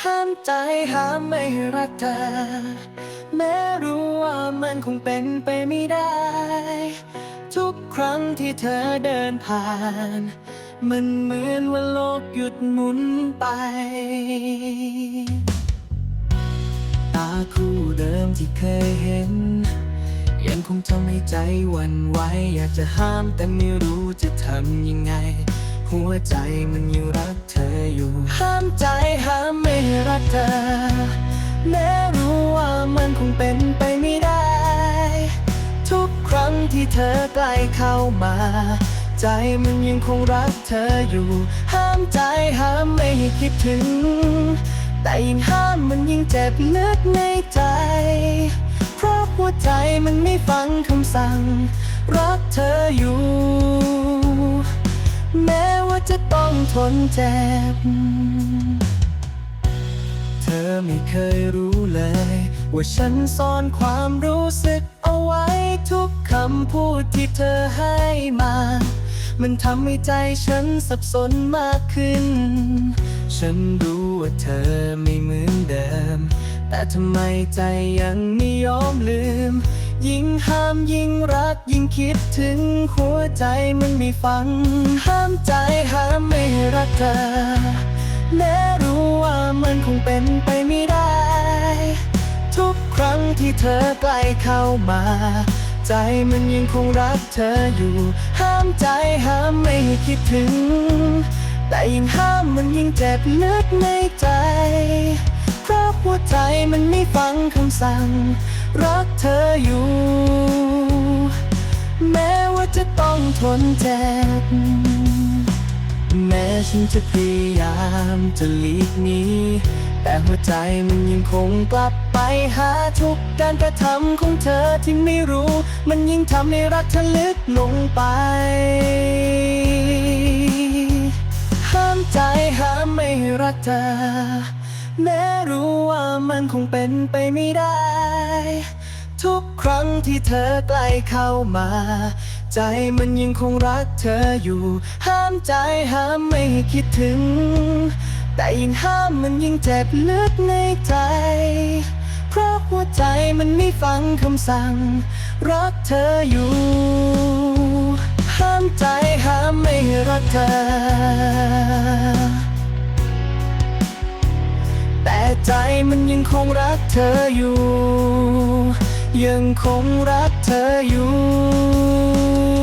ห้ามใจห้ามไม่รักเธอ แม้รู้ว่ามันคงเป็นไปไม่ได้ ทุกครั้งที่เธอเดินผ่าน มันเหมือนว่าโลกหยุดหมุนไป ตาคู่เดิมที่เคยเห็น ยังคงทำให้ใจวันไหวอยากจะห้ามแต่ไม่รู้จะทำยังไง หัวใจมันยังรักเธออยู่ ห้ามใจห้ามไม่รักเธอ แม้รู้ว่ามันคงเป็นไปไม่ได้ ทุกครั้งที่เธอใกล้เข้ามา ใจมันยังคงรักเธออยู่ ห้ามใจห้ามไม่ให้คิดถึง แต่ยิ่งห้ามมันยิ่งเจ็บลึกในใจ เพราะหัวใจมันไม่ฟังคำสั่ง รักเธออยู่ ทนเจ็บ เธอไม่เคยรู้เลย ว่าฉันซ่อนความรู้สึกเอาไว้ทุกคำพูดที่เธอให้มา มันทำให้ใจฉันสับสนมากขึ้น ฉันรู้ว่าเธอไม่เหมือนเดิม แต่ทำไมใจยังไม่ยอมลืม ยิ่งห้ามยิ่งรักยิ่งคิดถึงหัวใจมันไม่ฟัง ห้ามใจห้ามไม่รักเธอแม้รู้ว่ามันคงเป็นไปไม่ได้ ทุกครั้งที่เธอใกล้เข้ามา ใจมันยังคงรักเธออยู่ ห้ามใจห้ามไม่คิดถึง แต่ยิ่งห้ามมันยิ่งเจ็บลึกในใจ เพราะหัวใจมันไม่ฟังคำสั่ง รักเธออยู่ แม้ว่าจะต้องทนเจ็บ แม้ฉันจะพยายามจะหลีกหนีแต่หัวใจมันยังคงกลับไปหาทุกการกระทำของเธอที่ไม่รู้ มันยิ่งทำให้รักเธอลึกลงไป ห้ามใจห้ามไม่รักเธอ แม้รู้ว่ามันคงเป็นไปไม่ได้ ทุกครั้งที่เธอใกล้เข้ามา ใจมันยังคงรักเธออยู่ ห้ามใจห้ามไม่คิดถึง แต่ยิ่งห้ามมันยิ่งเจ็บลึกในใจ เพราะหัวใจมันไม่ฟังคำสั่ง รักเธออยู่ ห้ามใจห้ามไม่รักเธอ แต่ใจมันยังคงรักเธออยู่ ยังคงรักเธออยู่